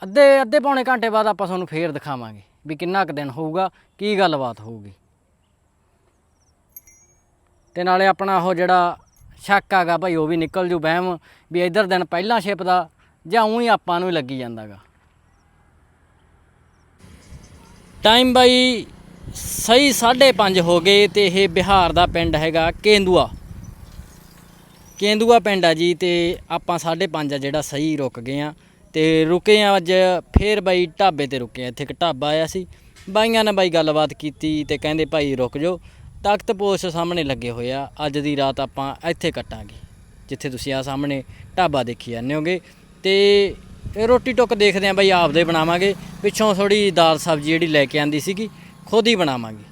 ਅੱਧੇ ਅੱਧੇ ਪੌਣੇ ਘੰਟੇ ਬਾਅਦ ਆਪਾਂ ਤੁਹਾਨੂੰ ਫੇਰ ਦਿਖਾਵਾਂਗੇ ਵੀ ਕਿੰਨਾ ਕੁ ਦਿਨ ਹੋਊਗਾ, ਕੀ ਗੱਲਬਾਤ ਹੋਊਗੀ। ਤੇ ਨਾਲੇ ਆਪਣਾ ਉਹ ਜਿਹੜਾ ਸ਼ੱਕ ਆਗਾ ਭਾਈ ਉਹ ਵੀ ਨਿਕਲ ਜੂ ਵਹਿਮ ਵੀ ਇਧਰ ਦਿਨ ਪਹਿਲਾਂ ਛਿਪਦਾ ਜਾਂ ਉਹੀ ਆਪਾਂ ਨੂੰ ਹੀ ਲੱਗੀ ਜਾਂਦਾਗਾ। ਟਾਈਮ ਬਾਈ ਸਹੀ 5:30 ਹੋ ਗਏ ਤੇ ਇਹ ਬਿਹਾਰ ਦਾ ਪਿੰਡ ਹੈਗਾ ਕੇਂਦੂਆ। ਕੇਂਦੂਆ ਪਿੰਡ ਆ ਜੀ ਤੇ ਆਪਾਂ 5:30 ਆ ਜਿਹੜਾ ਸਹੀ ਰੁਕ ਗਏ ਆ ਤੇ ਰੁਕੇ ਆ ਅੱਜ ਫੇਰ ਬਾਈ ਢਾਬੇ ਤੇ ਰੁਕੇ ਆ, ਇੱਥੇ ਇੱਕ ਢਾਬਾ ਆਇਆ ਸੀ। ਬਾਈਆਂ ਨੇ ਬਾਈ ਗੱਲਬਾਤ ਕੀਤੀ ਤੇ ਕਹਿੰਦੇ ਭਾਈ ਰੁਕ ਜਾਓ। ਤਖਤ ਪੋਸ਼ ਸਾਹਮਣੇ ਲੱਗੇ ਹੋਏ ਆ। ਅੱਜ ਦੀ ਰਾਤ ਆਪਾਂ ਇੱਥੇ ਕੱਟਾਂਗੇ, ਜਿੱਥੇ ਤੁਸੀਂ ਆ ਸਾਹਮਣੇ ਢਾਬਾ ਦੇਖੀ ਜਾਂਦੇ ਹੋਗੇ। ਤੇ ਰੋਟੀ ਟੁੱਕ ਦੇਖਦੇ ਆ ਬਈ ਆਪਦੇ ਬਣਾਵਾਂਗੇ। ਪਿੱਛੋਂ ਥੋੜੀ ਦਾਲ ਸਬਜ਼ੀ ਜਿਹੜੀ ਲੈ ਕੇ ਆਂਦੀ ਸੀਗੀ, ਖੁਦ ਹੀ ਬਣਾਵਾਂਗੇ।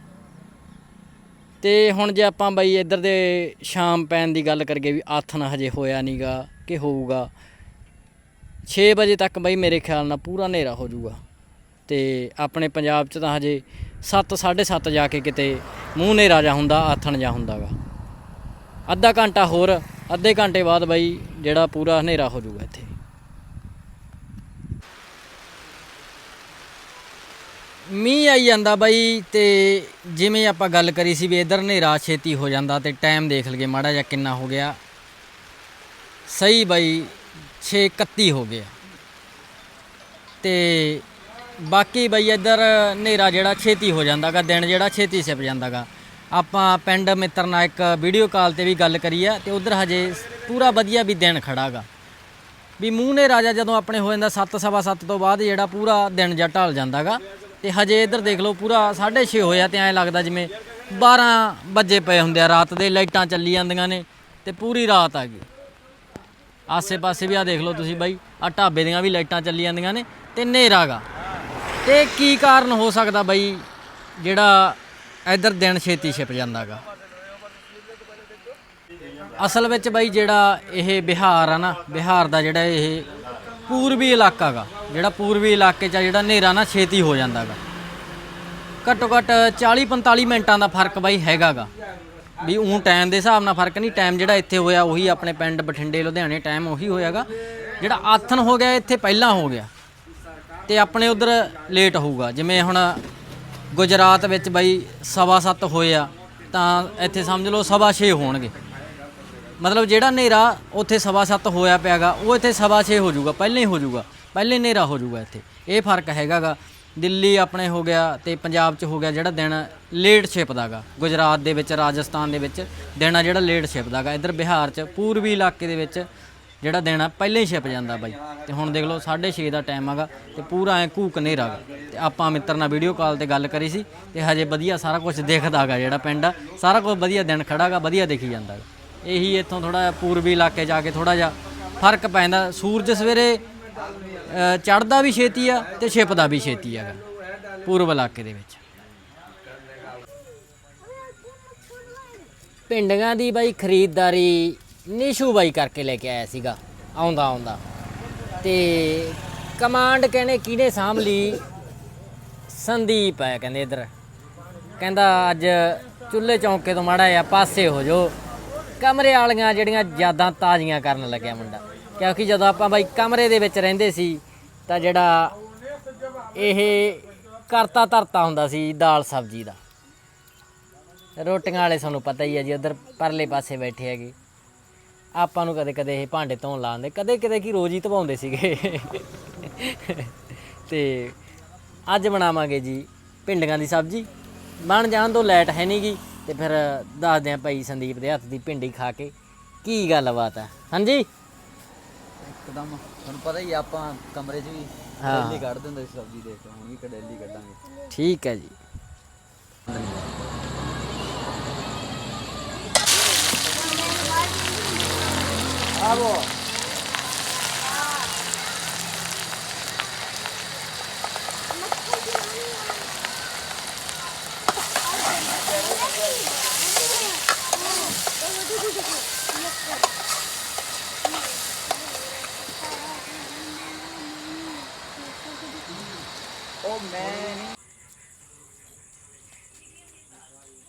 ਤੇ ਹੁਣ ਜੇ ਆਪਾਂ ਬਈ ਇੱਧਰ ਦੇ ਸ਼ਾਮ ਪੈਣ ਦੀ ਗੱਲ ਕਰੀਏ ਵੀ ਆਥਨ ਹਜੇ ਹੋਇਆ ਨਹੀਂਗਾ ਕਿ ਹੋਊਗਾ। 6 ਵਜੇ ਤੱਕ ਬਈ ਮੇਰੇ ਖਿਆਲ ਨਾਲ ਪੂਰਾ ਹਨੇਰਾ ਹੋ ਜਾਊਗਾ। ਤੇ ਆਪਣੇ ਪੰਜਾਬ 'ਚ ਤਾਂ ਹਜੇ 7 7:30 ਜਾ ਕੇ ਕਿਤੇ ਮੂੰਹ ਹਨੇਰਾ ਜਾ ਹੁੰਦਾ, ਆਥਣ ਜਾ ਹੁੰਦਾਗਾ ਅੱਧਾ ਘੰਟਾ ਹੋਰ, ਅੱਧੇ ਘੰਟੇ ਬਾਅਦ ਬਾਈ ਜਿਹੜਾ ਪੂਰਾ ਹਨੇਰਾ ਹੋ ਜਾਊਗਾ ਇੱਥੇ। ਮੀਂਹ ਆਈ ਜਾਂਦਾ ਬਾਈ ਤੇ ਜਿਵੇਂ ਆਪਾਂ ਗੱਲ ਕਰੀ ਸੀ ਵੀ ਇਧਰ ਹਨੇਰਾ ਛੇਤੀ ਹੋ ਜਾਂਦਾ ਤੇ ਟਾਈਮ ਦੇਖ ਲਈਏ, ਮਾੜਾ ਜਿਹਾ ਕਿੰਨਾ ਹੋ ਗਿਆ। ਸਹੀ ਬਾਈ 6:31 ਹੋ ਗਿਆ। ਤੇ ਬਾਕੀ ਬਈ ਇੱਧਰ ਹਨੇਰਾ ਜਿਹੜਾ ਛੇਤੀ ਹੋ ਜਾਂਦਾਗਾ, ਦਿਨ ਜਿਹੜਾ ਛੇਤੀ ਸਿਪ ਜਾਂਦਾਗਾ। ਆਪਾਂ ਪਿੰਡ ਮਿੱਤਰ ਨਾਲ ਇੱਕ ਵੀਡੀਓ ਕਾਲ ਤੇ ਵੀ ਗੱਲ ਕਰੀ ਆ ਤੇ ਉਧਰ ਹਜੇ ਪੂਰਾ ਵਧੀਆ ਵੀ ਦਿਨ ਖੜਾਗਾ। ਵੀ ਮੂੰਹ ਨੇ ਰਾਜਾ ਜਦੋਂ ਆਪਣੇ ਹੋ ਜਾਂਦਾ 7 ਸਵਾ 7 ਤੋਂ ਬਾਅਦ ਜਿਹੜਾ ਪੂਰਾ ਦਿਨ ਜਾਂ ਢਲ ਜਾਂਦਾਗਾ। ਤੇ ਹਜੇ ਇੱਧਰ ਦੇਖ ਲਓ ਪੂਰਾ 6:30 ਹੋਇਆ ਤੇ ਐਂ ਲੱਗਦਾ ਜਿਵੇਂ 12 ਵਜੇ ਪਏ ਹੁੰਦੇ ਆ, ਰਾਤ ਦੇ ਲਾਈਟਾਂ ਚੱਲੀ ਜਾਂਦੀਆਂ ਨੇ ਤੇ ਪੂਰੀ ਰਾਤ ਆ ਗਈ। ਆਸੇ-ਪਾਸੇ ਵੀ ਆ ਦੇਖ ਲਓ ਤੁਸੀਂ ਬਾਈ ਆ ਢਾਬੇ ਦੀਆਂ ਵੀ ਲਾਈਟਾਂ ਚੱਲੀ ਜਾਂਦੀਆਂ ਨੇ ਤੇ ਹਨੇਰਾ ਗਾ ਤੇ ਕੀ ਕਾਰਨ ਹੋ ਸਕਦਾ ਬਾਈ ਜਿਹੜਾ ਇੱਧਰ ਦਿਨ ਛੇਤੀ ਛਿਪ ਜਾਂਦਾਗਾ? ਅਸਲ ਵਿੱਚ ਬਾਈ ਜਿਹੜਾ ਇਹ ਬਿਹਾਰ ਆ ਨਾ, ਬਿਹਾਰ ਦਾ ਜਿਹੜਾ ਇਹ ਪੂਰਬੀ ਇਲਾਕਾ ਗਾ ਜਿਹੜਾ ਪੂਰਬੀ ਇਲਾਕੇ 'ਚ ਆ, ਜਿਹੜਾ ਹਨੇਰਾ ਨਾ ਛੇਤੀ ਹੋ ਜਾਂਦਾਗਾ। ਘੱਟੋ ਘੱਟ 40 45 ਮਿੰਟਾਂ ਦਾ ਫ਼ਰਕ ਬਾਈ ਹੈਗਾਗਾ। ਵੀ ਉਹ ਟਾਈਮ ਦੇ ਹਿਸਾਬ ਨਾਲ ਫ਼ਰਕ ਨਹੀਂ ਟਾਈਮ ਜਿਹੜਾ ਇੱਥੇ ਹੋਇਆ, ਉਹੀ ਆਪਣੇ ਪਿੰਡ ਬਠਿੰਡੇ, ਲੁਧਿਆਣੇ ਟਾਈਮ ਉਹੀ ਹੋਇਆਗਾ। ਜਿਹੜਾ ਆਥਨ ਹੋ ਗਿਆ, ਇੱਥੇ ਪਹਿਲਾਂ ਹੋ ਗਿਆ। ਤੇ ਆਪਣੇ ਉਧਰ ਲੇਟ ਹੋਊਗਾ। ਜਿਵੇਂ ਹੁਣ ਗੁਜਰਾਤ ਵਿੱਚ ਬਾਈ ਸਵਾ ਸੱਤ ਹੋਏ ਆ, ਤਾਂ ਇੱਥੇ ਸਮਝ ਲਓ ਸਵਾ 6 ਹੋਣਗੇ। ਮਤਲਬ ਜਿਹੜਾ ਹਨੇਰਾ ਉੱਥੇ ਸਵਾ ਸੱਤ ਹੋਇਆ ਪਿਆਗਾ, ਉਹ ਇੱਥੇ ਸਵਾ 6 ਹੋ ਜਾਊਗਾ, ਪਹਿਲਾਂ ਹੀ ਹੋ ਜਾਊਗਾ। ਪਹਿਲੇ ਹਨੇਰਾ ਹੋ ਜਾਊਗਾ ਇੱਥੇ। ਇਹ ਫ਼ਰਕ ਹੈਗਾਗਾ। ਦਿੱਲੀ ਆਪਣੇ ਹੋ ਗਿਆ ਤੇ ਪੰਜਾਬ 'ਚ ਹੋ ਗਿਆ ਜਿਹੜਾ ਦਿਨ ਲੇਟ ਛਿਪਦਾਗਾ ਗੁਜਰਾਤ ਦੇ ਵਿੱਚ, ਰਾਜਸਥਾਨ ਦੇ ਵਿੱਚ ਦਿਨ ਆ ਜਿਹੜਾ ਲੇਟ ਛਿਪਦਾਗਾ ਇੱਧਰ ਬਿਹਾਰ 'ਚ, ਪੂਰਬੀ ਇਲਾਕੇ ਦੇ ਵਿੱਚ ਜਿਹੜਾ ਦਿਨ ਆ ਪਹਿਲਾਂ ਹੀ ਛਿਪ ਜਾਂਦਾ ਬਾਈ। ਤੇ ਹੁਣ ਦੇਖ ਲਓ 6:30 ਦਾ ਟਾਈਮ ਹੈਗਾ ਤੇ ਪੂਰਾ ਐ ਘੂਕ ਹਨੇਰਾ ਗਾ ਤੇ ਆਪਾਂ ਮਿੱਤਰ ਨਾਲ ਵੀਡੀਓ ਕਾਲ ਤੇ ਗੱਲ ਕਰੀ ਸੀ ਤੇ ਹਜੇ ਵਧੀਆ ਸਾਰਾ ਕੁਝ ਦਿਖਦਾਗਾ ਜਿਹੜਾ ਪਿੰਡ। ਆ ਸਾਰਾ ਕੁਝ ਵਧੀਆ ਦਿਨ ਖੜਾਗਾ ਵਧੀਆ ਦਿਖੀ ਜਾਂਦਾ ਗਾ। ਇਹੀ ਇੱਥੋਂ ਥੋੜਾ ਪੂਰਬੀ ਇਲਾਕੇ ਜਾ ਕੇ ਥੋੜਾ ਜਿਹਾ ਫ਼ਰਕ ਪੈਂਦਾ। ਸੂਰਜ ਸਵੇਰੇ ਚੜਦਾ ਵੀ ਛੇਤੀ ਆ ਤੇ ਛਿਪਦਾ ਵੀ ਛੇਤੀ ਹੈਗਾ, ਪੂਰਬ ਇਲਾਕੇ ਦੇ ਵਿੱਚ। ਪਿੰਡਾਂ ਦੀ ਬਾਈ ਖਰੀਦਦਾਰੀ ਨਿਸ਼ੂ ਬਾਈ ਕਰਕੇ ਲੈ ਕੇ ਆਇਆ ਸੀਗਾ, ਆਉਂਦਾ ਆਉਂਦਾ। ਤੇ ਕਮਾਂਡ ਕਹਿੰਦੇ ਕਿਹਨੇ ਸਾਂਭ ਲਈ ਸੰਦੀਪ ਹੈ ਕਹਿੰਦੇ ਇਧਰ। ਕਹਿੰਦਾ ਅੱਜ ਚੁੱਲ੍ਹੇ ਚੌਂਕੇ ਤੋਂ ਮਾੜਾ ਆ ਪਾਸੇ ਹੋ ਜੋ ਕਮਰੇ ਵਾਲੀਆਂ ਜਿਹੜੀਆਂ ਯਾਦਾਂ ਤਾਜ਼ੀਆਂ ਕਰਨ ਲੱਗਿਆ ਮੁੰਡਾ। ਕਿਉਂਕਿ ਜਦੋਂ ਆਪਾਂ ਬਾਈ ਕਮਰੇ ਦੇ ਵਿੱਚ ਰਹਿੰਦੇ ਸੀ, ਤਾਂ ਜਿਹੜਾ ਇਹ ਕਰਤਾ ਧਰਤਾ ਹੁੰਦਾ ਸੀ ਦਾਲ ਸਬਜ਼ੀ ਦਾ। ਰੋਟੀਆਂ ਵਾਲੇ ਸਾਨੂੰ ਪਤਾ ਹੀ ਹੈ ਜੀ, ਉਧਰ ਪਰਲੇ ਪਾਸੇ ਬੈਠੇ ਹੈਗੇ। ਆਪਾਂ ਨੂੰ ਕਦੇ ਕਦੇ ਇਹ ਭਾਂਡੇ ਧੋਣ ਲਾਉਂਦੇ ਕਦੇ ਕਦੇ ਕੀ ਰੋਜ਼ ਹੀ ਧਵਾਉਂਦੇ ਸੀਗੇ। ਤੇ ਅੱਜ ਬਣਾਵਾਂਗੇ ਜੀ ਭਿੰਡੀਆਂ ਦੀ ਸਬਜ਼ੀ। ਬਣ ਜਾਣ ਤੋਂ ਲਾਈਟ ਹੈ ਨਹੀਂਗੀ ਤੇ ਫਿਰ ਦੱਸਦੇ ਆ ਭਾਈ ਸੰਦੀਪ ਦੇ ਹੱਥ ਦੀ ਭਿੰਡੀ ਖਾ ਕੇ ਕੀ ਗੱਲਬਾਤ ਹੈ ਹਾਂਜੀ? ਇੱਕਦਮ। ਤੁਹਾਨੂੰ ਪਤਾ ਹੀ ਆ, ਆਪਾਂ ਕਮਰੇ 'ਚ ਵੀ ਹਾਂ। ਡੇਲੀ ਕੱਢ ਦਿੰਦੇ ਸੀ ਸਬਜ਼ੀ ਦੇਖ ਕੇ ਹੁਣ ਵੀ ਕਡੇਲੀ ਕੱਢਾਂਗੇ। ਠੀਕ ਹੈ ਜੀ। Oh,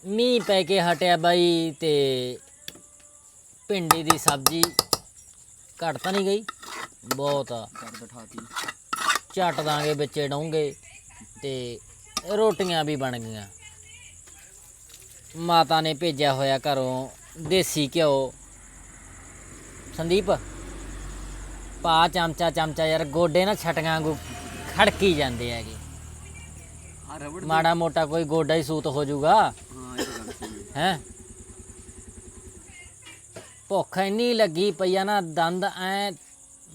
ਮੀਂਹ ਪੈ ਕੇ ਹਟਿਆ ਬਾਈ ਤੇ ਭਿੰਡੀ ਦੀ ਸਬਜ਼ੀ। ਘਟ ਤਾਂ ਨਹੀਂ ਗਈ। ਬਹੁਤ ਆ। ਕਰ ਬਿਠਾਤੀ। ਝੱਟ ਦਾਂਗੇ ਵਿੱਚੇ ਡਾਉਂਗੇ ਤੇ ਰੋਟੀਆਂ ਵੀ ਬਣ ਗਈਆਂ। ਮਾਤਾ ਨੇ ਭੇਜਿਆ ਹੋਇਆ ਘਰੋਂ ਦੇਸੀ ਘਿਓ। ਸੰਦੀਪ ਪਾ ਚਮਚਾ ਚਮਚਾ ਯਾਰ ਗੋਡੇ ਨਾ ਛਟੀਆਂ ਵਾਂਗੂ ਖੜਕੀ ਜਾਂਦੇ ਹੈਗੇ। ਆ ਰਬੜ ਮਾੜਾ ਮੋਟਾ ਕੋਈ ਗੋਡਾ ਹੀ ਸੂਤ ਹੋ ਜਾਊਗਾ। ਹਾਂ ਇਹ ਤਾਂ ਗੱਲ ਸਹੀ ਹੈ। ਹੈ? ਭੁੱਖ ਇੰਨੀ ਲੱਗੀ ਪਈ ਆ ਨਾ ਦੰਦ ਐ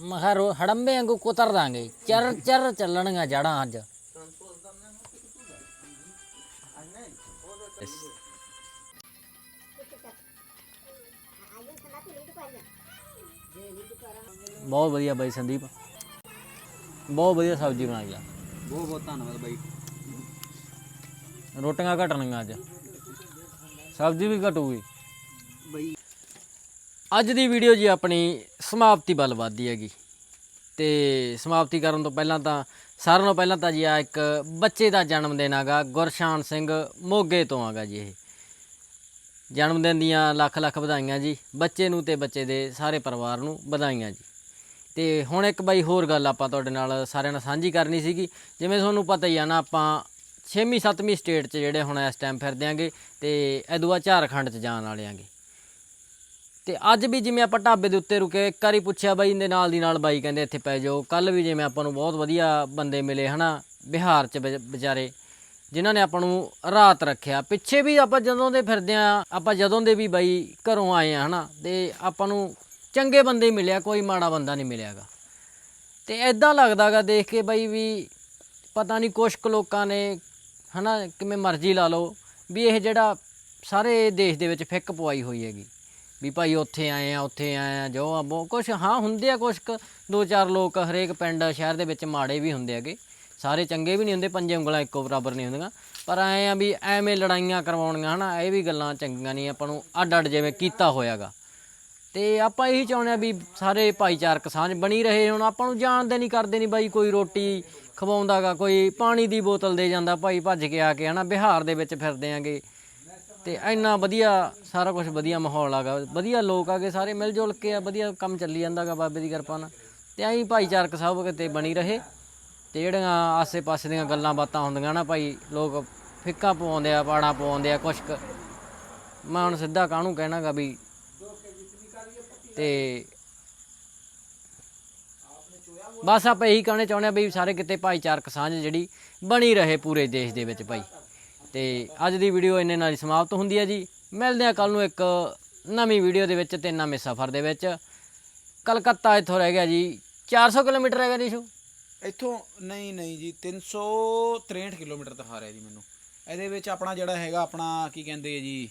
ਮਹਰ ਹੜੰਬੇ ਵਾਂਗੂ ਕੁਤਰ ਦਾਂਗੇ। ਚਰ ਚਰ ਚੱਲਣੀਆਂ ਜੜਾਂ ਅੱਜ। ਬਹੁਤ ਵਧੀਆ ਬਾਈ ਸੰਦੀਪ। ਬਹੁਤ ਵਧੀਆ ਸਬਜ਼ੀ ਬਣਾਈ ਆ। ਬਹੁਤ ਬਹੁਤ ਧੰਨਵਾਦ ਬਾਈ। ਰੋਟੀਆਂ ਘਟਣੀਆਂ ਅੱਜ। ਸਬਜ਼ੀ ਵੀ ਘਟੂਗੀ। ਬਈ ਅੱਜ ਦੀ ਵੀਡੀਓ ਜੀ ਆਪਣੀ ਸਮਾਪਤੀ ਵੱਲ ਵੱਧਦੀ ਹੈਗੀ। ਤੇ ਸਮਾਪਤੀ ਕਰਨ ਤੋਂ ਪਹਿਲਾਂ ਤਾਂ, ਸਾਰਿਆਂ ਨਾਲੋਂ ਪਹਿਲਾਂ ਤਾਂ ਜੀ ਆ ਇੱਕ ਬੱਚੇ ਦਾ ਜਨਮ ਦਿਨ ਹੈਗਾ, ਗੁਰਸ਼ਾਨ ਸਿੰਘ ਮੋਗੇ ਤੋਂ ਆਗਾ ਜੀ ਇਹ। ਜਨਮ ਦਿਨ ਦੀਆਂ ਲੱਖ ਲੱਖ ਵਧਾਈਆਂ ਜੀ, ਬੱਚੇ ਨੂੰ ਤੇ ਬੱਚੇ ਦੇ ਸਾਰੇ ਪਰਿਵਾਰ ਨੂੰ ਵਧਾਈਆਂ ਜੀ। ਤੇ ਹੁਣ ਇੱਕ ਬਾਈ ਹੋਰ ਗੱਲ ਆਪਾਂ ਤੁਹਾਡੇ ਨਾਲ ਸਾਰਿਆਂ ਨਾਲ ਸਾਂਝੀ ਕਰਨੀ ਸੀਗੀ, ਜਿਵੇਂ ਤੁਹਾਨੂੰ ਪਤਾ ਹੀ ਆ ਨਾ, ਆਪਾਂ 6ਵੀਂ 7ਵੀਂ ਸਟੇਟ 'ਚ ਜਿਹੜੇ ਹੁਣ ਇਸ ਟਾਈਮ ਫਿਰਦੇ ਆਂਗੇ, ਤੇ ਇਦੋਂ ਬਾਅਦ ਝਾਰਖੰਡ 'ਚ ਜਾਣ ਵਾਲੇ ਆਂਗੇ। ਤੇ ਅੱਜ ਵੀ ਜਿਵੇਂ ਆਪਾਂ ਢਾਬੇ ਦੇ ਉੱਤੇ ਰੁਕੇ, ਇੱਕ ਵਾਰੀ ਪੁੱਛਿਆ ਬਾਈ ਇਹਦੇ ਨਾਲ ਦੀ ਨਾਲ ਬਾਈ ਕਹਿੰਦੇ ਇੱਥੇ ਪੈ ਜਾਓ। ਕੱਲ ਵੀ ਜਿਵੇਂ ਆਪਾਂ ਨੂੰ ਬਹੁਤ ਵਧੀਆ ਬੰਦੇ ਮਿਲੇ ਹਨਾ, ਬਿਹਾਰ 'ਚ ਵਿਚ- ਵਿਚਾਰੇ ਜਿਨ੍ਹਾਂ ਨੇ ਆਪਾਂ ਨੂੰ ਰਾਤ ਰੱਖਿਆ। ਪਿੱਛੇ ਵੀ ਆਪਾਂ ਜਦੋਂ ਦੇ ਫਿਰਦੇ ਆ, ਆਪਾਂ ਜਦੋਂ ਦੇ ਵੀ ਬਾਈ ਘਰੋਂ ਆਏ ਆ ਹਨਾ, ਤੇ ਆਪਾਂ ਨੂੰ ਚੰਗੇ ਬੰਦੇ ਮਿਲਿਆ, ਕੋਈ ਮਾੜਾ ਬੰਦਾ ਨਹੀਂ ਮਿਲਿਆਗਾ। ਤੇ ਐਦਾਂ ਲੱਗਦਾਗਾ ਦੇਖ ਕੇ ਬਾਈ ਵੀ ਪਤਾ ਨਹੀਂ ਕੁਛ ਕੁ ਲੋਕਾਂ ਨੇ ਹਨਾ, ਕਿਵੇਂ ਮਰਜ਼ੀ ਲਾ ਲਓ, ਵੀ ਇਹ ਜਿਹੜਾ ਸਾਰੇ ਦੇਸ਼ ਦੇ ਵਿੱਚ ਫਿੱਕ ਪਵਾਈ ਹੋਈ ਹੈਗੀ। ਵੀ ਭਾਈ ਉੱਥੇ ਆਏ ਆ ਉੱਥੇ ਆਏ ਆ ਜੋ ਆ ਬਹੁਤ ਕੁਛ ਹਾਂ ਹੁੰਦੇ ਆ ਕੁਛ ਕੁ, ਦੋ ਚਾਰ ਲੋਕ ਹਰੇਕ ਪਿੰਡ ਸ਼ਹਿਰ ਦੇ ਵਿੱਚ ਮਾੜੇ ਵੀ ਹੁੰਦੇ ਹੈਗੇ। ਸਾਰੇ ਚੰਗੇ ਵੀ ਨਹੀਂ ਹੁੰਦੇ ਪੰਜੇ ਉਂਗਲਾਂ ਇੱਕੋ ਬਰਾਬਰ ਨਹੀਂ ਹੁੰਦੀਆਂ। ਪਰ ਐ ਆ ਵੀ ਐਵੇਂ ਲੜਾਈਆਂ ਕਰਵਾਉਣੀਆਂ ਹਨਾ ਇਹ ਵੀ ਗੱਲਾਂ ਚੰਗੀਆਂ ਨਹੀਂ ਆਪਾਂ ਨੂੰ ਅੱਡ ਅੱਡ ਜਿਵੇਂ ਕੀਤਾ ਹੋਇਆਗਾ। ਤੇ ਆਪਾਂ ਇਹੀ ਚਾਹੁੰਦੇ ਆ ਵੀ ਸਾਰੇ ਭਾਈਚਾਰਕ ਸਾਂਝ ਬਣੀ ਰਹੇ ਹੁਣ ਆਪਾਂ ਨੂੰ ਜਾਣਦੇ ਨਹੀਂ ਕਰਦੇ ਨਹੀਂ ਬਾਈ ਕੋਈ ਰੋਟੀ ਖਵਾਉਂਦਾਗਾ ਕੋਈ ਪਾਣੀ ਦੀ ਬੋਤਲ ਦੇ ਜਾਂਦਾ ਭਾਈ ਭੱਜ ਕੇ ਆ ਕੇ ਹਨਾ ਬਿਹਾਰ ਦੇ ਵਿੱਚ ਫਿਰਦੇ ਆਂਗੇ। ਤੇ ਇੰਨਾ ਵਧੀਆ ਸਾਰਾ ਕੁਝ ਵਧੀਆ ਮਾਹੌਲ ਆਗਾ ਵਧੀਆ ਲੋਕ ਆਗੇ ਸਾਰੇ ਮਿਲ ਜੁਲ ਕੇ ਆ, ਵਧੀਆ ਕੰਮ ਚੱਲੀ ਜਾਂਦਾਗਾ ਬਾਬੇ ਦੀ ਕਿਰਪਾ ਨਾਲ। ਤੇ ਐਂ ਭਾਈਚਾਰਕ ਸਭ ਕਿਤੇ ਬਣੀ ਰਹੇ ਤੇ ਜਿਹੜੀਆਂ ਆਸੇ-ਪਾਸੇ ਦੀਆਂ ਗੱਲਾਂ ਬਾਤਾਂ ਹੁੰਦੀਆਂ ਨਾ ਭਾਈ, ਲੋਕ ਫਿੱਕਾ ਪਵਾਉਂਦੇ ਆ, ਪਾੜਾ ਪਵਾਉਂਦੇ ਆ, ਕੁਛ ਕੁ ਮੈਂ ਹੁਣ ਸਿੱਧਾ ਕਾਹਨੂੰ ਕਹਿਣਾਗਾ ਵੀ ਤੇ ਬਸ ਆਪਾਂ ਇਹੀ ਕਹਿਣਾ ਚਾਹੁੰਦੇ ਆ ਵੀ ਸਾਰੇ ਕਿਤੇ ਭਾਈਚਾਰਕ ਸਾਂਝ ਜਿਹੜੀ ਬਣੀ ਰਹੇ ਪੂਰੇ ਦੇਸ਼ ਦੇ ਵਿੱਚ ਭਾਈ। ਤੇ ਅੱਜ ਦੀ ਵੀਡੀਓ ਇੰਨੇ ਨਾਲ ਹੀ ਸਮਾਪਤ ਹੁੰਦੀ ਹੈ ਜੀ। ਮਿਲਦੇ ਆ ਕੱਲ ਨੂੰ ਇੱਕ ਨਵੀਂ ਵੀਡੀਓ ਦੇ ਵਿੱਚ ਤੇ ਨਵੇਂ ਸਫ਼ਰ ਦੇ ਵਿੱਚ। ਕਲਕੱਤਾ ਇੱਥੋਂ ਰਹਿ ਗਿਆ ਜੀ। 400 ਕਿਲੋਮੀਟਰ ਹੈਗਾ ਜੀ ਸ਼ੂ। ਇੱਥੋਂ ਨਹੀਂ ਨਹੀਂ ਜੀ 363 ਕਿਲੋਮੀਟਰ ਦਿਖਾ ਰਿਹਾ ਜੀ ਮੈਨੂੰ। ਇਹਦੇ ਵਿੱਚ ਆਪਣਾ ਜਿਹੜਾ ਹੈਗਾ ਆਪਣਾ ਕੀ ਕਹਿੰਦੇ ਆ ਜੀ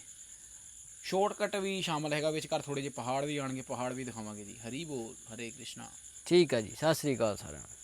ਸ਼ਾਰਟਕਟ ਵੀ ਸ਼ਾਮਲ ਹੈਗਾ ਵਿੱਚ ਕਰ ਥੋੜੇ ਜਿਹੇ ਪਹਾੜ ਵੀ ਆਣਗੇ ਪਹਾੜ ਵੀ ਦਿਖਾਵਾਂਗੇ ਜੀ। ਹਰੀ ਬੋਲ ਹਰੇ ਕ੍ਰਿਸ਼ਨਾ। ਠੀਕ ਹੈ ਜੀ ਸਤਿ ਸ੍ਰੀ ਅਕਾਲ ਸਾਰਿਆਂ ਨੂੰ।